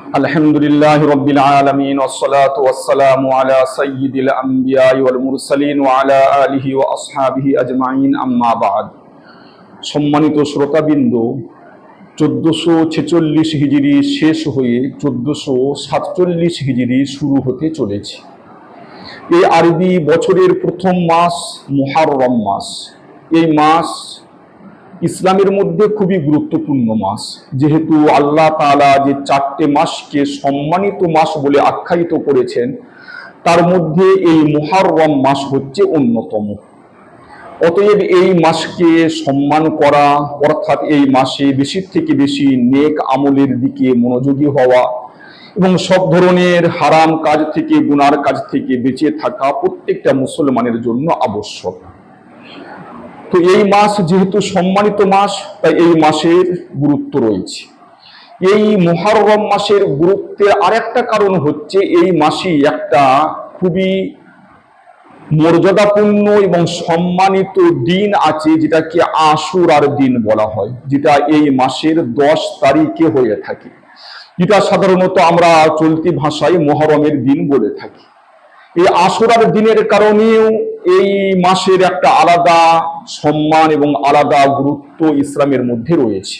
الحمد لله رب العالمين والصلاة والسلام على سيد الأنبياء والمرسلين وعلى آله وأصحابه أجمعين أما بعد সম্মানিত শ্রোতাবৃন্দ চোদ্দশো ছেচল্লিশ হিজড়ি শেষ হয়ে চোদ্দশো সাতচল্লিশ হিজড়ি শুরু হতে চলেছে এই আরবি বছরের প্রথম মাস মুহাররম মাস এই মাস ইসলামের মধ্যে খুবই গুরুত্বপূর্ণ মাস। যেহেতু আল্লাহ তাআলা যে চারটে মাসকে সম্মানিত মাস বলে আখ্যায়িত করেছেন, তার মধ্যে এই মুহাররম মাস হচ্ছে অন্যতম। অতএব এই মাসকে সম্মান করা, অর্থাৎ এই মাসে বেশি থেকে বেশি নেক আমলের দিকে মনোযোগী হওয়া এবং সব ধরনের হারাম কাজ থেকে, গুনার কাজ থেকে বেঁচে থাকা প্রত্যেকটা মুসলমানের জন্য আবশ্যক। তো এই মাস যেহেতু সম্মানিত মাস, তাই এই মাসের গুরুত্ব রয়েছে। এই মুহররম মাসের গুরুত্বের আরেকটা কারণ হচ্ছে এই মাসই একটা খুবই মর্যাদাপূর্ণ এবং সম্মানিত দিন আছে, যেটাকে আশুরার দিন বলা হয়, যেটা এই মাসের দশ তারিখে হয়ে থাকে। যেটা সাধারণত আমরা চলতি ভাষায় মহরমের দিন বলে থাকি। এই আশুরার দিনের কারণেও এই মাসের একটা আলাদা সম্মান এবং আলাদা গুরুত্ব ইসলামের মধ্যে রয়েছে।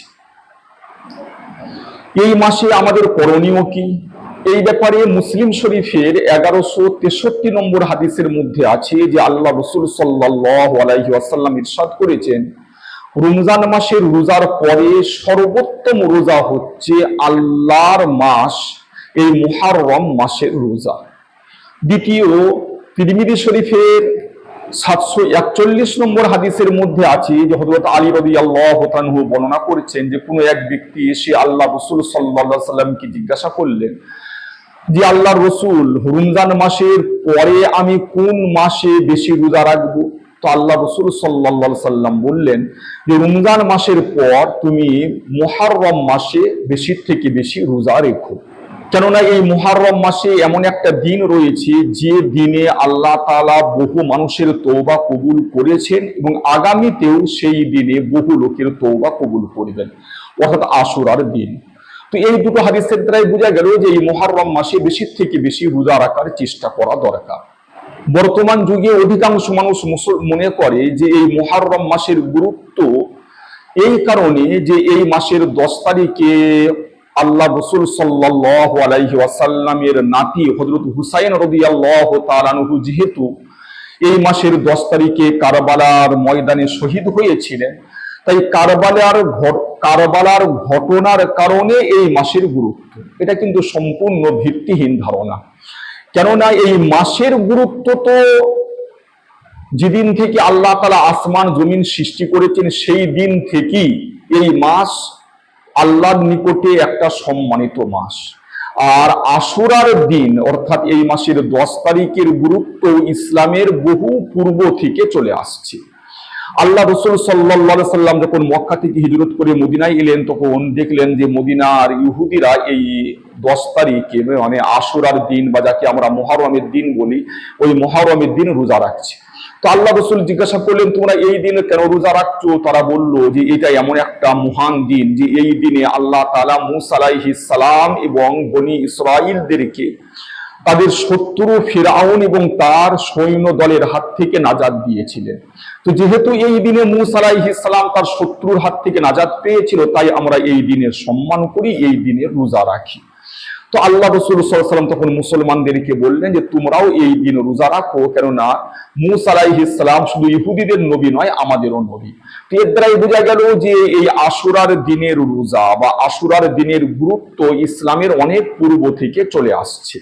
এই মাসে আমাদের করণীয় কি? এই ব্যাপারে মুসলিম শরীফের এগারোশো তেষট্টি নম্বর হাদিসের মধ্যে আছে যে আল্লাহ রসুল সাল্লাহ আলাইহি আসাল্লাম ইরশাদ করেছেন, রমজান মাসের রোজার পরে সর্বোত্তম রোজা হচ্ছে আল্লাহর মাস, এই মুহাররম মাসের রোজা। দ্বিতীয় তিরমিদি শরীফের সাতশো একচল্লিশ নম্বর হাদিসের মধ্যে আছে যে হজরত আলী রবি আল্লাহ বর্ণনা করেছেন যে কোনো এক ব্যক্তি এসে আল্লাহ রসুল সাল্লা সাল্লামকে জিজ্ঞাসা করলেন যে, আল্লাহ রসুল, রমজান মাসের পরে আমি কোন মাসে বেশি রোজা রাখব? তো আল্লাহ রসুল সাল্লা সাল্লাম বললেন যে, রমজান মাসের পর তুমি মোহাররম মাসে বেশি থেকে বেশি রোজা রেখো। কেননা এই মুহাররম মাসে এমন একটা দিন রয়েছে, যে দিনে আল্লাহ তালা বহু মানুষের তৌবা কবুল করেছেন এবং আগামীতেও সেই দিনে বহু লোকের তৌবা কবুল করবেন। অর্থাৎ আশুরার দিন। তো এই দুটো হাদিসের দ্বারাই বোঝা গেল যে এই মুহাররম মাসে বেশি থেকে বেশি রোজা রাখার চেষ্টা করা দরকার। বর্তমান যুগে অধিকাংশ মানুষ মনে করে যে এই মুহাররম মাসের গুরুত্ব এই কারণে যে এই মাসের দশ তারিখে আল্লাহ রসুল সাল্লাহ নাতি হজরত হুসাইন রবি আল্লাহ তালানহু যেহেতু এই মাসের দশ তারিখে কারবালার ময়দানে শহীদ হয়েছিলেন, তাই কারবালার কারবালার ঘটনার কারণে এই মাসের গুরুত্ব। এটা কিন্তু সম্পূর্ণ ভিত্তিহীন ধারণা। কেননা এই মাসের গুরুত্ব তো যেদিন থেকে আল্লাহ তালা আসমান, জমিন সৃষ্টি করেছেন, সেই দিন থেকেই এই মাস আল্লাহর নিকটে একটা সম্মানিত মাস। আর আশুরার দিন, অর্থাৎ এই মাসের দশ তারিখের গুরুত্ব ইসলামের বহু পূর্ব থেকে চলে আসছে। আল্লাহ রসুল সাল্লা সাল্লাম যখন মক্কা থেকে হিজরত করে মদিনায় এলেন, তখন দেখলেন যে মদিনার ইহুদিরা এই দশ তারিখে মানে আশুরার দিন বা যাকে আমরা মহারমের দিন বলি, ওই মহারমের দিন রোজা রাখছে। তো আল্লাহ রসুল জিজ্ঞাসা করলেন, তোমরা এই দিনে কেন রোজা রাখছো? তারা বলল যে এটা এমন একটা মহান দিন যে এই দিনে আল্লাহ তালা মুসালাইহি সালাম এবং বনি ইসরাইলদেরকে তাদের শত্রু ফিরাউন এবং তার সৈন্য দলের হাত থেকে নাজাদ দিয়েছিলেন। তো যেহেতু এই দিনে মুসালাইহি সালাম তার শত্রুর হাত থেকে নাজাদ পেয়েছিল, তাই আমরা এই দিনের সম্মান করি, এই দিনের রোজা রাখি। তো আল্লাহ রসুল সাল্লাম তখন মুসলমানদেরকে বললেন যে, তোমরাও এই দিন রোজা রাখো, কেননা মুসা আলাইহিসালাম শুধু ইহুদিদের নবী নয়, আমাদেরও নবী। তো এর দ্বারাই বোঝা গেল যে, এই আশুরার দিনের রোজা বা আশুরার দিনের গুরুত্ব ইসলামের অনেক পূর্ব থেকে চলে আসছে।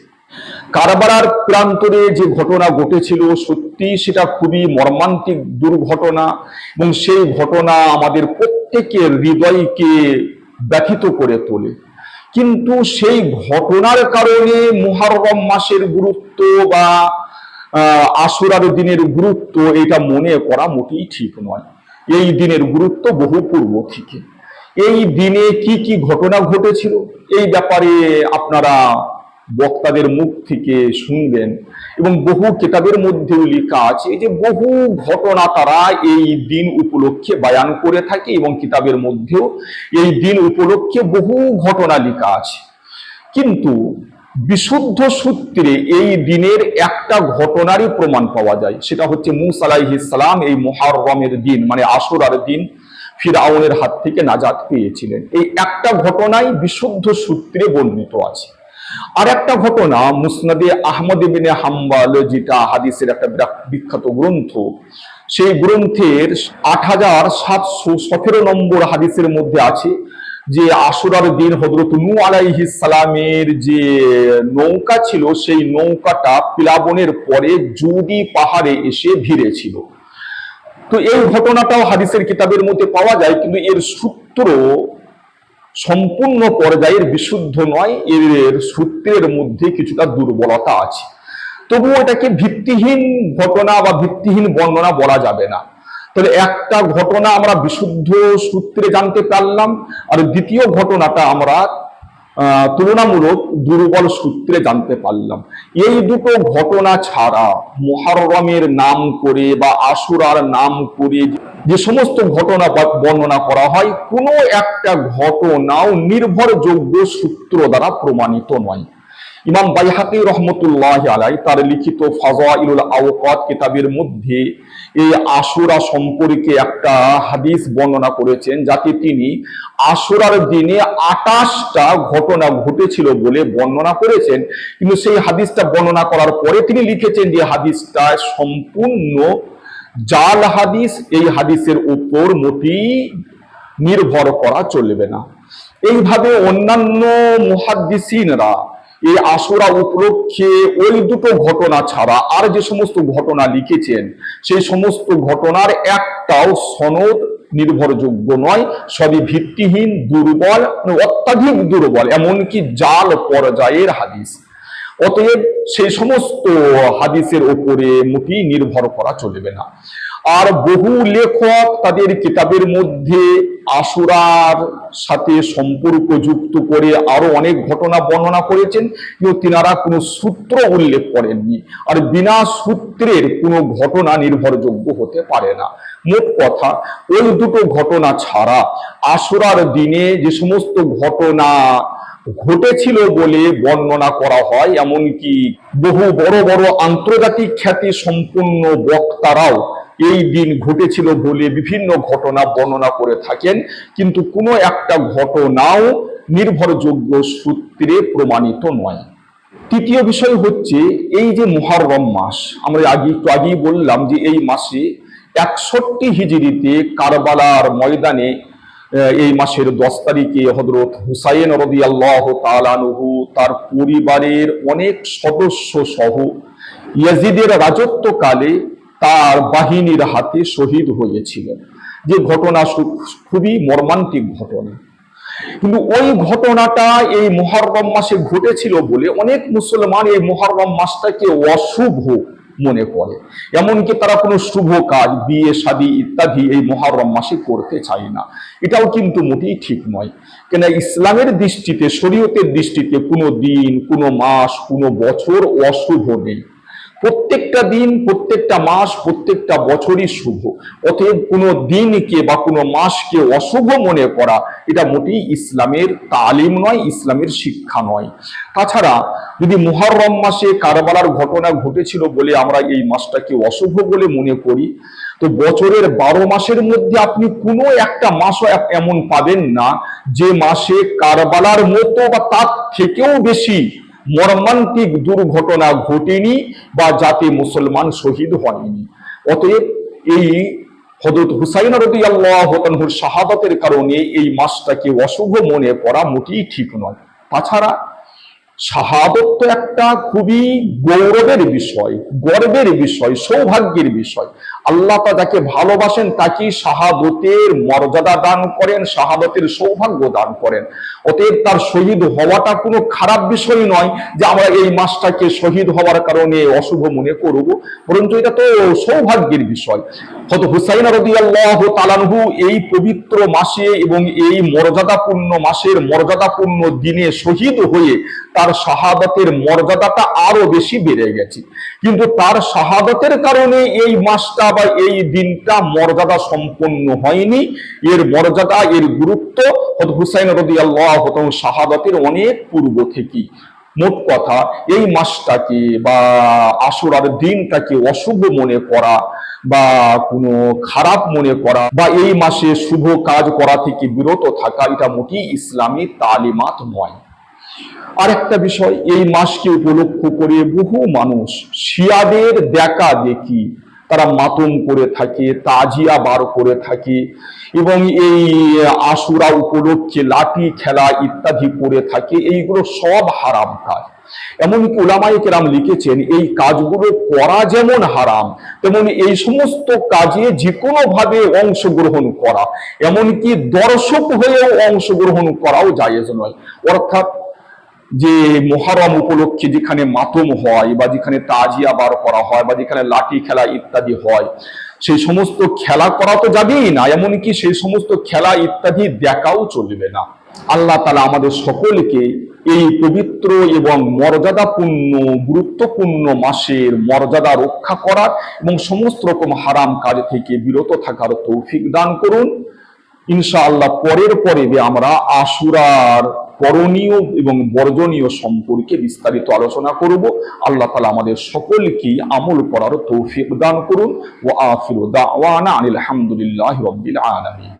কারবালার প্রান্তরে যে ঘটনা ঘটেছিল, সত্যি সেটা খুবই মর্মান্তিক দুর্ঘটনা এবং সেই ঘটনা আমাদের প্রত্যেকের হৃদয়কে ব্যথিত করে তোলে। কিন্তু সেই ঘটনার কারণে মুহাররম মাসের গুরুত্ব বা আসুরার দিনের গুরুত্ব এটা মনে করা মোটেই ঠিক নয়। এই দিনের গুরুত্ব বহু পূর্ব থেকে। এই দিনে কি কি ঘটনা ঘটেছিল? এই ব্যাপারে আপনারা বক্তাদের মুখ থেকে শুনবেন এবং বহু কেতাবের মধ্যেও লেখা আছে যে বহু ঘটনা তারা এই দিন উপলক্ষে বায়ান করে থাকে এবং কিতাবের মধ্যেও এই দিন উপলক্ষে বহু ঘটনা লেখা আছে। কিন্তু বিশুদ্ধ সূত্রে এই দিনের একটা ঘটনারই প্রমাণ পাওয়া যায়। সেটা হচ্ছে মুসা আলাইহিস সালাম এই মুহাররমের দিন মানে আশুরার দিন ফিরাউনের হাত থেকে নাজাত পেয়েছিলেন। এই একটা ঘটনাই বিশুদ্ধ সূত্রে বর্ণিত আছে। আর একটা ঘটনা, মুসনাদে আহমদ হাম্বাল, যেটা হাদিসের একটা বিখ্যাত গ্রন্থ, সেই গ্রন্থের আট হাজার সাতশো সতেরো নম্বর হাদিসের মধ্যে আছে যে আসুরার দিন হজরত নু আলাইহিস সালামের যে নৌকা ছিল, সেই নৌকাটা প্লাবনের পরে জুদি পাহাড়ে এসে ভিড়েছিল। তো এই ঘটনাটাও হাদিসের কিতাবের মধ্যে পাওয়া যায়, কিন্তু এর সূত্র সম্পূর্ণ পর্যায়ের বিশুদ্ধ নয়, এর সূত্রের মধ্যে কিছুটা দুর্বলতা আছে। তবুও এটাকে ভিত্তিহীন ঘটনা বা ভিত্তিহীন বর্ণনা বলা যাবে না। তাহলে একটা ঘটনা আমরা বিশুদ্ধ সূত্রে জানতে পারলাম, আর দ্বিতীয় ঘটনাটা আমরা তুলনামূলক দুর্বল সূত্রে জানতে পারলাম। এই দুটো ঘটনা ছাড়া মহারমের নাম করে বা আশুরার নাম করে যে সমস্ত ঘটনা বর্ণনা করা হয়, কোনো একটা ঘটনাও নির্ভরযোগ্য সূত্র দ্বারা প্রমাণিত নয়। ইমাম বাইহাকি রহমতুল্লাহ আলাই তার লিখিত ফাজাইলুল আওকাত কিতাবের মধ্যে এই আশুরা সম্পর্কে একটা হাদিস বর্ণনা করেছেন, যাতে তিনি আশুরার দিনে আটাশটা ঘটনা ঘটেছিল বলে বর্ণনা করেছেন। কিন্তু সেই হাদিসটা বর্ণনা করার পরে তিনি লিখেছেন যে হাদিসটা সম্পূর্ণ জাল হাদিস, এই হাদিসের উপর মোটেই নির্ভর করা চলবে না। এইভাবে অন্যান্য মুহাদ্দিসিনরা এই আশুরা উপলক্ষে ওই দুটো ঘটনা ছাড়া আর যে সমস্ত ঘটনা লিখেছেন, সেই সমস্ত ঘটনার একটাও সনদ নির্ভরযোগ্য নয়, সবই ভিত্তিহীন, দুর্বল মানে অত্যাধিক দুর্বল, এমনকি জাল পর্যায়ের হাদিস। অতএব সেই সমস্ত হাদিসের ওপরে মোটেই নির্ভর করা চলবে না। আর বহু লেখক তাদের কিতাবের মধ্যে আশুরার সাথে সম্পর্ক যুক্ত করে আরও অনেক ঘটনা বর্ণনা করেছেন, কিন্তু তিনারা কোনো সূত্র উল্লেখ করেননি। আর বিনা সূত্রের কোনো ঘটনা নির্ভরযোগ্য হতে পারে না। মোট কথা, ওই দুটো ঘটনা ছাড়া আশুরার দিনে যে সমস্ত ঘটনা ঘটেছিল বলে বর্ণনা করা হয়, এমনকি বহু বড় বড় আন্তর্জাতিক খ্যাতি সম্পন্ন বক্তারাও এই দিন ঘটেছিল বলে বিভিন্ন ঘটনা বর্ণনা করে থাকেন। কিন্তু কোনো একটা ঘটনাও নির্ভরযোগ্য সূত্রে প্রমাণিত নয়। তৃতীয় বিষয় হচ্ছে, এই যে মুহররম মাস, আমরা আগে একটু আগেই বললাম যে এই মাসে একষট্টি হিজড়িতে কারবালার ময়দানে এই মাসের দশ তারিখে হজরত হুসাইন রবি আল্লাহ তালানুহু তার পরিবারের অনেক সদস্য সহ ইয়াজিদের রাজত্বকালে তার বাহিনীর হাতে শহীদ হয়েছিলেন। যে ঘটনা খুবই মর্মান্তিক ঘটনা। কিন্তু ওই ঘটনাটা এই মুহররম মাসে ঘটেছিল বলে অনেক মুসলমান এই মুহররম মাসটাকে অশুভ মনে করে। এমনকি তারা কোনো শুভ কাজ, বিয়ে, শাদী ইত্যাদি এই মুহররম মাসে করতে চায় না। এটাও কিন্তু মোটেই ঠিক নয়। কেন ইসলামের দৃষ্টিতে, শরীয়তের দৃষ্টিতে কোনো দিন, কোনো মাস, কোনো বছর অশুভ নেই। প্রত্যেকটা দিন, প্রত্যেকটা মাস, প্রত্যেকটা বছরই শুভ। অতএব কোনো দিনকে বা কোনো মাসকে অশুভ মনে করা, এটা মোটেই ইসলামের তালিম নয়, ইসলামের শিক্ষা নয়। তাছাড়া যদি মুহররম মাসে কারবালার ঘটনা ঘটেছিল বলে আমরা এই মাসটাকে অশুভ বলে মনে করি, তো বছরের বারো মাসের মধ্যে আপনি কোনো একটা মাসও এমন পাবেন না যে মাসে কারবালার মতো বা তার থেকেও বেশি মর্মান্তিক দুর্ঘটনা ঘটেনি বা যাতে মুসলমান শহীদ হয়নি। অতএব এই হজরত হুসাইন রদি শাহাদতের কারণে এই মাসটাকে অশুভ মনে করা মোটেই ঠিক নয়। তাছাড়া শাহাদত তো একটা খুবই গৌরবের বিষয়, গর্বের বিষয়, সৌভাগ্যের বিষয়। আল্লাহ তা যাকে ভালোবাসেন তাকে শাহাদতের মর্যাদা দান করেন, শাহাদতের সৌভাগ্য দান করেন। অতএব তার শহীদ হওয়াটা কোনো খারাপ বিষয় নয় যে আমরা এই মাসটাকে শহীদ হওয়ার কারণে অশুভ মনে করব, বরঞ্চ এটা তো সৌভাগ্যের বিষয়। হয়তো হুসাইন রদি আল্লাহ তালানহু এই পবিত্র মাসে এবং এই মর্যাদাপূর্ণ মাসের মর্যাদাপূর্ণ দিনে শহীদ হয়ে তার শাহাদাতের মর্যাদাটা আরও বেশি বেড়ে গেছে। কিন্তু তার শাহাদাতের কারণে এই মাসটা বা এই দিনটা মর্যাদা সম্পন্ন হয়নি। এর মর্যাদা, এর গুরুত্ব হুসাইন রদি আল্লাহ শাহাদাতের অনেক পূর্ব থেকেই। মোট কথা, এই মাসটাকে বা আসুরার দিনটাকে অশুভ মনে করা বা কোনো খারাপ মনে করা বা এই মাসে শুভ কাজ করা থেকে বিরত থাকা, এটা মোটেই ইসলামী তালিমাত নয়। আরেকটা বিষয়, এই মাসকে উপলক্ষ করে বহু মানুষ শিয়াদের দেখা দেখি তারা মাতম করে থাকে, তাজিয়া বার করে থাকে এবং এই আশুরা উপলক্ষে লাঠি, খেলা ইত্যাদি করে থাকে, এইগুলো সব হারাম কাজ। এমনকি ওলামাই কেরাম লিখেছেন, এই কাজগুলো করা যেমন হারাম, তেমন এই সমস্ত কাজে যে কোনো ভাবে অংশগ্রহণ করা। এমনকি দর্শক হয়েও অংশগ্রহণ করাও জায়েজ নয়। অর্থাৎ যে মহারম উপলক্ষে যেখানে মাতম হয় বা যেখানে তাজিয়া বার করা হয় বা যেখানে লাঠি খেলা ইত্যাদি হয়, সেই সমস্ত খেলা করা তো যাবেই না, এমনকি সেই সমস্ত খেলা ইত্যাদি দেখাও চলবে না। আল্লাহ তালা আমাদের সকলকে এই পবিত্র এবং মর্যাদাপূর্ণ, গুরুত্বপূর্ণ মাসের মর্যাদা রক্ষা করার এবং সমস্ত রকম হারাম কাজ থেকে বিরত থাকার তৌফিক দান করুন। ইনশাআল্লাহ পরের পরে আমরা আশুরার করণীয় এবং বর্জনীয় সম্পর্কে বিস্তারিত আলোচনা করব। আল্লাহ তালা আমাদের সকলকেই আমল করার তৌফিক দান করুন। ও আফির দাওয়ানা আনিল হামদুলিল্লাহ রব্বিল আলামিন।